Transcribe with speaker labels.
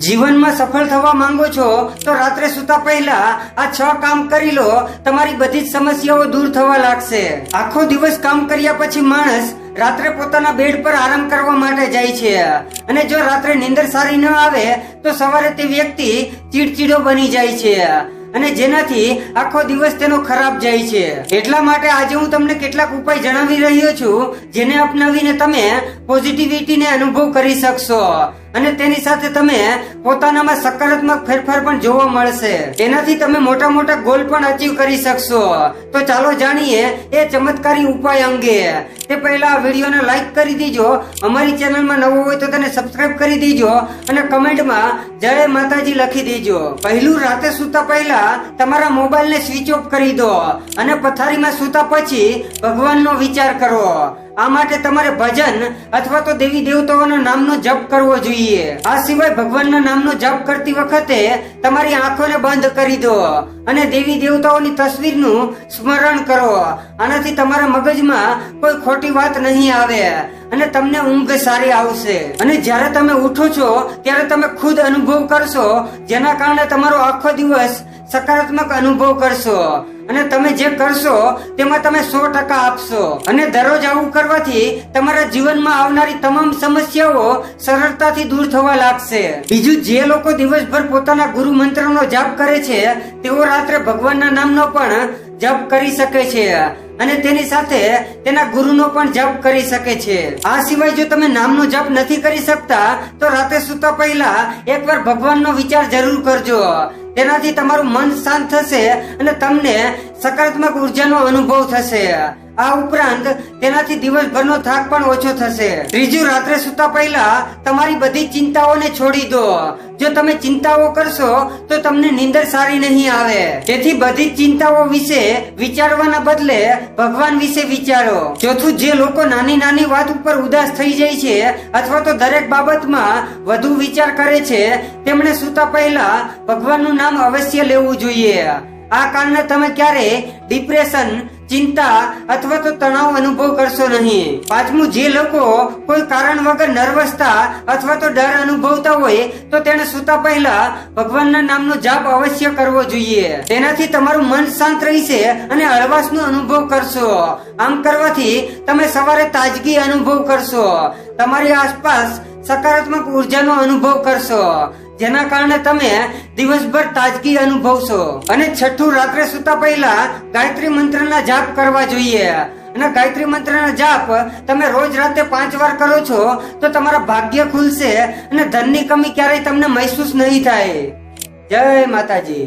Speaker 1: જીવનમાં સફળ થવા માંગો છો, તો રાત્રે સુતા પહેલા આ છ કામ કરી લો. તમારી બધી જ સમસ્યાઓ દૂર થવા લાગશે. આખો દિવસ કામ કર્યા પછી માણસ રાત્રે પોતાના બેડ પર આરામ કરવા માટે જાય છે. અને જો રાત્રે નીંદર સારી ન આવે, તો સવારે તે વ્યક્તિ ચીડચીડો બની જાય છે. અને જેનાથી આખો દિવસ તેનો ખરાબ જાય છે. એટલા માટે આજે હું તમને કેટલાક ઉપાય જણાવી રહ્યો છું, જેને અપનાવીને તમે પોઝિટિવિટીને અનુભવ કરી શકશો. અને તેની સાથે તમે પોતાનામાં સકારાત્મક ફેરફાર પણ જોવા મળશે. તેનાથી તમે મોટા મોટા ગોલ પણ અચીવ કરી શકશો. તો ચાલો જાણીએ એ ચમત્કારી ઉપાય અંગે. તે પહેલા આ વિડીયોને લાઈક કરી દીજો. અમારી ચેનલમાં નવો હોય તો તેને સબસ્ક્રાઇબ કરી દીજો અને કમેન્ટમાં જય માતાજી લખી દેજો. પહેલું રાતે સૂતા પહેલા તમારા મોબાઈલને સ્વિચ ઓફ કરી દો અને પથારીમાં સૂતા પછી ભગવાનનો વિચાર કરો. આ માટે તમારે ભજન અથવા તો દેવી દેવતાઓના નામનો જપ કરવો જોઈએ. આ સિવાય ભગવાનના નામનો જપ કરતી વખતે તમારી આંખોને બંધ કરી દો અને દેવી દેવતાઓની તસવીરનું સ્મરણ કરો. આનાથી તમારા મગજમાં કોઈ ખોટી વાત નહીં આવે અને તમને ઊંઘ સારી આવશે. અને જ્યારે તમે ઉઠો છો, ત્યારે તમે ખુદ અનુભવ કરશો, જેના કારણે તમારો આખો દિવસ સકારાત્મક અનુભવ કરશો. અને તમે જે કરશો, તેમાં તમે સો ટકા આપશો. અને દરરોજ આવું કરવાથી તમારા જીવનમાં આવનારી તમામ સમસ્યાઓ સરળતાથી દૂર થવા લાગશે. બીજું, જે લોકો દિવસભર પોતાના ગુરુ મંત્રનો જાપ કરે છે, તેઓ રાત્રે ભગવાનના નામનો પણ જપ કરી શકે છે. અને તેની સાથે તેના ગુરુનો પણ જપ કરી શકે છે. આ સિવાય જો તમે નામનો જપ નથી કરી શકતા, તો રાતે સૂતા પહેલા એકવાર ભગવાનનો વિચાર જરૂર કરજો. તેનાથી તમારું મન શાંત થશે અને તમને સકારાત્મક ઉર્જાનો અનુભવ થશે. આ ઉપરાંત તેનાથી દિવસભરનો થાક પણ ઓછો થશે. ત્રીજું, રાત્રે સૂતા પહેલા તમારી બધી ચિંતાઓને છોડી દો. જો તમે ચિંતાઓ કરશો, તો તમને નીંદર સારી નહીં આવે. તેથી બધી ચિંતાઓ વિશે વિચારવાના બદલે ભગવાન વિશે વિચારો. ચોથું, જે લોકો નાની નાની વાત ઉપર ઉદાસ થઈ જાય છે અથવા તો દરેક બાબતમાં વધુ વિચાર કરે છે, તેમણે સૂતા પહેલા ભગવાનનું નામ અવશ્ય લેવું જોઈએ. આ કારણે તમે ક્યારે ડિપ્રેશન ચિંતા અથવા તો તણાવ અનુભવ કરશો નહીં. પાંચમું, જે લોકો કોઈ કારણ વગર નર્વસતા અથવા તો ડર અનુભવતા હોય, તો તેને સૂતા પહેલા ભગવાનના નામનો જાપ અવશ્ય કરવો જોઈએ. તેનાથી તમારું મન શાંત રહેશે અને હળવાશનો અનુભવ કરશો. આમ કરવાથી તમે સવારે તાજગી અનુભવ કરશો. તમારી આસપાસ સકારાત્મક ઉર્જાનો અનુભવ કરશો. જેના કારણે તમે દિવસભર તાજગી અનુભવશો. અને છઠ્ઠું, રાત્રે સૂતા પહેલા ગાયત્રી મંત્રના જાપ કરવા જોઈએ. અને ગાયત્રી મંત્રના જાપ તમે રોજ રાતે પાંચ વાર કરો છો, તો તમારા ભાગ્ય ખુલશે અને ધનની કમી ક્યારેય તમને મહેસૂસ નહીં થાય. જય માતાજી.